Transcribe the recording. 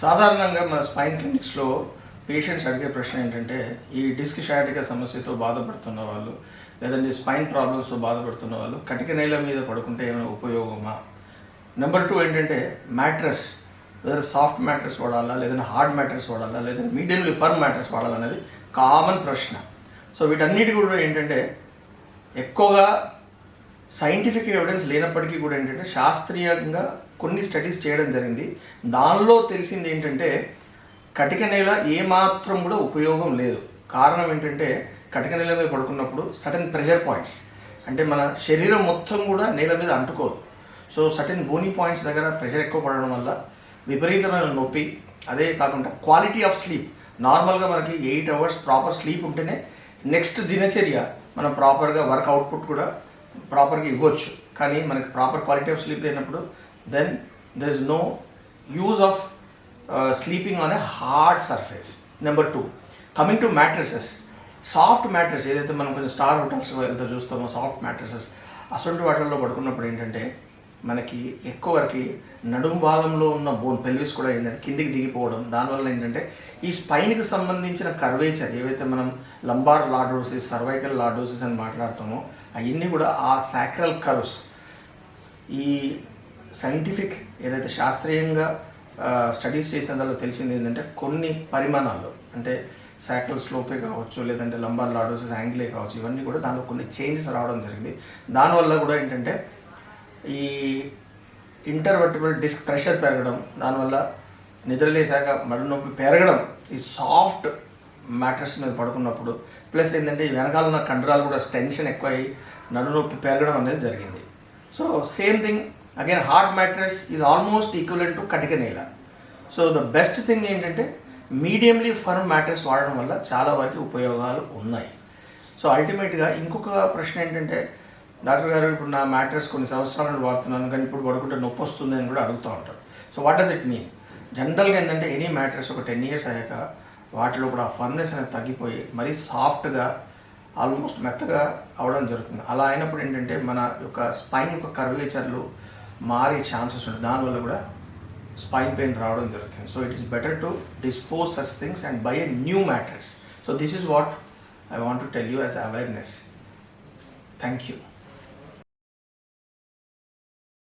సాధారణంగా మన spine క్లినిక్స్లో patients అడిగే ప్రశ్న ఏంటంటే ఈ డిస్క్ షాటిక సమస్యతో బాధపడుతున్న వాళ్ళు లేదంటే స్పైన్ ప్రాబ్లమ్స్తో బాధపడుతున్న వాళ్ళు కటిక నేల మీద పడుకుంటే ఏమైనా ఉపయోగమా? నెంబర్ టూ ఏంటంటే మ్యాట్రస్ లేదా సాఫ్ట్ మ్యాట్రస్ వాడాలా లేదంటే హార్డ్ మ్యాట్రస్ వాడాలా లేదంటే మీడియంలీ ఫర్మ్ మ్యాట్రస్ వాడాలా అనేది కామన్ ప్రశ్న. సో వీటన్నిటి కూడా ఏంటంటే ఎక్కువగా సైంటిఫిక్ ఎవిడెన్స్ లేనప్పటికీ కూడా ఏంటంటే శాస్త్రీయంగా కొన్ని స్టడీస్ చేయడం జరిగింది. దానిలో తెలిసింది ఏంటంటే కటిక నేల ఏమాత్రం కూడా ఉపయోగం లేదు. కారణం ఏంటంటే కటిక నేల మీద పడుకున్నప్పుడు సటన్ ప్రెషర్ పాయింట్స్ అంటే మన శరీరం మొత్తం కూడా నేల మీద అంటుకోదు. సో సటన్ బోనీ పాయింట్స్ దగ్గర ప్రెషర్ ఎక్కువ పడడం వల్ల విపరీతమైన నొప్పి అదే కాకుండా క్వాలిటీ ఆఫ్ స్లీప్ నార్మల్గా మనకి ఎయిట్ అవర్స్ ప్రాపర్ స్లీప్ ఉంటేనే నెక్స్ట్ దినచర్య మనం ప్రాపర్గా వర్క్ అవుట్పుట్ కూడా ప్రాపర్గా ఇవ్వచ్చు. కానీ మనకి ప్రాపర్ క్వాలిటీ ఆఫ్ స్లీప్ లేనప్పుడు then is no no use of sleeping on a hard surface number two coming to mattresses soft mattress ఏదైతే మనం కొంచెం స్టార్ హోటల్స్ వెళ్తే చూస్తామో సాఫ్ట్ మ్యాట్రసెస్ అసలు వాటిల్లో పడుకున్నప్పుడు ఏంటంటే మనకి ఎక్కువ వరకు నడుము భాగంలో ఉన్న బోన్ పెల్విస్ కూడా ఏంటంటే కిందికి దిగిపోవడం. దానివల్ల ఏంటంటే ఈ స్పైన్కి సంబంధించిన కర్వేచర్ ఏవైతే మనం లంబార్ లాడోసిస్ సర్వైకల్ లాడోసిస్ అని మాట్లాడుతామో అవన్నీ కూడా ఆ సాక్రల్ కర్వ్స్ ఈ సైంటిఫిక్ ఏదైతే శాస్త్రీయంగా స్టడీస్ చేసిన దానిలో తెలిసింది ఏంటంటే కొన్ని పరిమాణాలు అంటే సాక్రల్ స్లోపే కావచ్చు లేదంటే లంబార్ లాడోసిస్ యాంగిలే కావచ్చు ఇవన్నీ కూడా దానిలో కొన్ని చేంజెస్ రావడం జరిగింది. దానివల్ల కూడా ఏంటంటే ఈ ఇంటర్వర్టిబుల్ డిస్క్ ప్రెషర్ పెరగడం దానివల్ల నిద్రలేసాక మడి నొప్పి పెరగడం ఈ సాఫ్ట్ మ్యాట్రస్ మీద పడుకున్నప్పుడు ప్లస్ ఏంటంటే వెనకాల ఉన్న కండరాలు కూడా టెన్షన్ ఎక్కువ అయ్యి నడు నొప్పి పెరగడం అనేది జరిగింది. So same thing again hard mattress is almost equivalent to కటిక నేల సో ద బెస్ట్ థింగ్ ఏంటంటే మీడియంలీ ఫర్మ్ మ్యాట్రస్ వాడడం వల్ల చాలా వరకు ఉపయోగాలు ఉన్నాయి. సో అల్టిమేట్గా ఇంకొక ప్రశ్న ఏంటంటే డాక్టర్ గారు ఇప్పుడు నా మ్యాట్రస్ కొన్ని సంవత్సరాల నుండి వాడుతున్నాను కానీ ఇప్పుడు పడుకుంటే నొప్పి వస్తుంది అని కూడా అడుగుతూ ఉంటారు. So what does it mean జనరల్గా ఏంటంటే ఎనీ మ్యాట్రస్ ఒక టెన్ ఇయర్స్ అయ్యాక వాటిలో కూడా ఆ ఫర్నెస్ అనేది తగ్గిపోయి మరీ సాఫ్ట్గా ఆల్మోస్ట్ మెత్తగా అవడం జరుగుతుంది. అలా అయినప్పుడు ఏంటంటే మన యొక్క స్పైన్ యొక్క కర్వేచర్లు మారే ఛాన్సెస్ ఉంటాయి దానివల్ల కూడా స్పైన్ పెయిన్ రావడం జరుగుతుంది. So it is better to dispose such things and buy a new mattress so this is what I want to tell you as awareness thank you